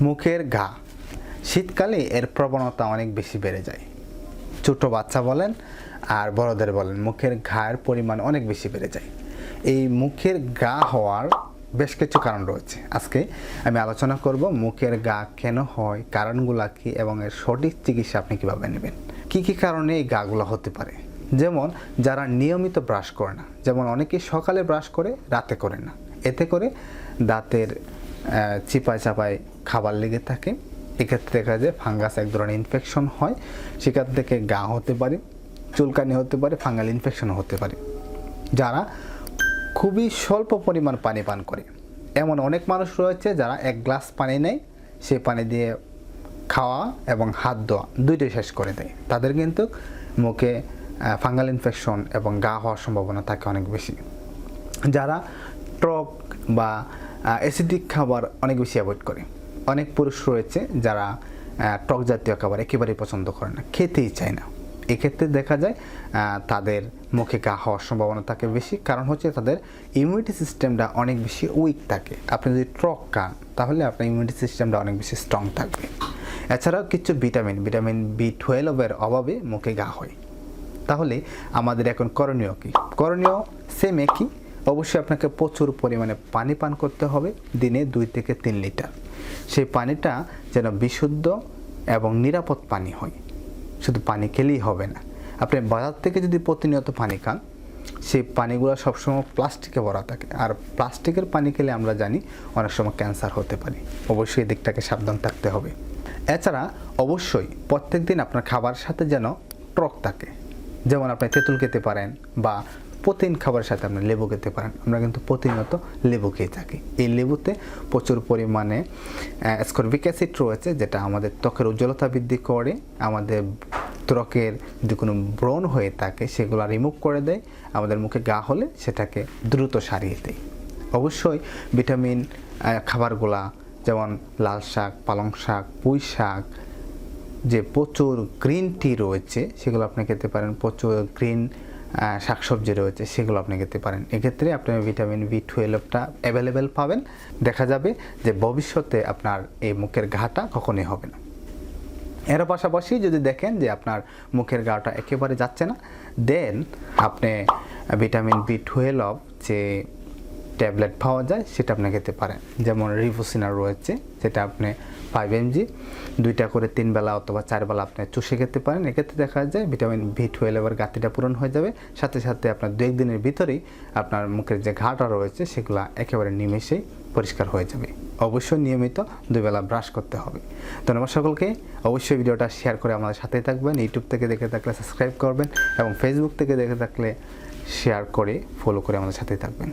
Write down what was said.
মুখের ঘা। শীতকালে এর প্রবণতা অনেক বেশি বেড়ে যায়। ছোট বাচ্চা বলেন আর বড়দের বলেন, মুখের ঘায়ের পরিমাণ অনেক বেশি বেড়ে যায়। এই মুখের গা হওয়ার বেশ কিছু কারণ রয়েছে। আজকে আমি আলোচনা করব মুখের গা কেন হয়, কারণগুলো কী, এবং এর সঠিক চিকিৎসা আপনি কীভাবে নেবেন? কি কি কারণে এই গাগুলো হতে পারে? যেমন, যারা নিয়মিত ব্রাশ করে না, যেমন অনেকে সকালে ব্রাশ করে, রাতে করে না। এতে করে দাঁতের চিপায় চাপায় খাবার লেগে থাকে। এক্ষেত্রে দেখা যায় ফাঙ্গাস এক ধরনের ইনফেকশন হয়। সেখান থেকে গা হতে পারে, চুলকানি হতে পারে, ফাঙ্গাল ইনফেকশন হতে পারে, যারা খুবই স্বল্প পরিমাণ পানি পান করে। এমন অনেক মানুষ রয়েছে যারা এক গ্লাস পানি নেয়, সে পানি দিয়ে খাওয়া এবং হাত ধোয়া দুইটাই শেষ করে দেয়। তাদের কিন্তু মুখে ফাঙ্গাল ইনফেকশন এবং গা হওয়ার সম্ভাবনা থাকে অনেক বেশি। যারা টক বা অ্যাসিডিক খাবার অনেক বেশি অ্যাভয়েড করে। অনেক পুরুষ রয়েছে যারা টক জাতীয় খাবার একেবারেই পছন্দ করে না, খেতেই চায় না। এক্ষেত্রে দেখা যায় তাদের মুখে গা হওয়ার সম্ভাবনা থাকে বেশি। কারণ হচ্ছে তাদের ইমিউনিটি সিস্টেমটা অনেক বেশি উইক থাকে। আপনি যদি টক খান, তাহলে আপনার ইমিউনিটি সিস্টেমটা অনেক বেশি স্ট্রং থাকবে। এছাড়াও কিছু ভিটামিন ভিটামিন বি টুয়েলভের অভাবে মুখে গা হয়। তাহলে আমাদের এখন করণীয় কী? করণীয় সেম একই অবশ্যই আপনাকে প্রচুর পরিমাণে পানি পান করতে হবে দিনে দুই থেকে তিন লিটার। সেই পানিটা যেন বিশুদ্ধ এবং নিরাপদ পানি হয়। শুধু পানি খেলেই হবে না। আপনি বাজার থেকে যদি প্রতিনিয়ত পানি খান, সেই পানিগুলো সবসময় প্লাস্টিকে ভরা থাকে। আর প্লাস্টিকের পানি খেলে আমরা জানি অনেক সময় ক্যান্সার হতে পারে। অবশ্যই দিকটাকে সাবধান থাকতে হবে। এছাড়া অবশ্যই প্রত্যেক দিন আপনার খাবার সাথে যেন টক থাকে। যেমন আপনি তেঁতুল খেতে পারেন বা প্রতিদিন খাবারের সাথে আপনি লেবু খেতে পারেন। আমরা কিন্তু প্রতিনিয়ত লেবু খেয়ে থাকি। এই লেবুতে প্রচুর পরিমাণে স্করবিক অ্যাসিড রয়েছে, যেটা আমাদের ত্বকের উজ্জ্বলতা বৃদ্ধি করে, আমাদের ত্বকের যদি কোনো ব্রণ হয়ে থাকে, সেগুলো রিমুভ করে দেয়। আমাদের মুখে গা হলে সেটাকে দ্রুত সারিয়ে দেয়। অবশ্যই ভিটামিন খাবারগুলা, যেমন লাল শাক, পালং শাক, পুঁই শাক, যে প্রচুর গ্রিন টি রয়েছে, সেগুলো আপনি খেতে পারেন। প্রচুর গ্রিন শাকসবজি রয়েছে, সেগুলো আপনি খেতে পারেন। এক্ষেত্রে আপনি ভিটামিন বি টুয়েলভটা অ্যাভেলেবেল পাবেন। দেখা যাবে যে ভবিষ্যতে আপনার এই মুখের ঘাটা কখনোই হবে না। এর পাশাপাশি যদি দেখেন যে আপনার মুখের গাটা একেবারে যাচ্ছে না দেন আপনি ভিটামিন বি টুয়েলভ যে ট্যাবলেট পাওয়া যায়, সেটা আপনি খেতে পারেন। যেমন রিভোসিনার রয়েছে যেটা আপনি ফাইভ এমজি দুইটা করে তিন বেলা অথবা চার বেলা আপনি চুষে খেতে পারেন। এক্ষেত্রে দেখা যায় ভিটামিন ভি টুয়েলভের গাতিটা পূরণ হয়ে যাবে। সাথে সাথে আপনার দু একদিনের ভিতরেই আপনার মুখের যে ঘাটা রয়েছে, সেগুলো একেবারে নিমেষেই পরিষ্কার হয়ে যাবে। অবশ্যই নিয়মিত দুই বেলা ব্রাশ করতে হবে। ধন্যবাদ সকলকে। অবশ্যই ভিডিওটা শেয়ার করে আমাদের সাথেই থাকবেন। ইউটিউব থেকে দেখে থাকলে সাবস্ক্রাইব করবেন এবং ফেসবুক থেকে দেখে থাকলে শেয়ার করে ফলো করে আমাদের সাথেই থাকবেন।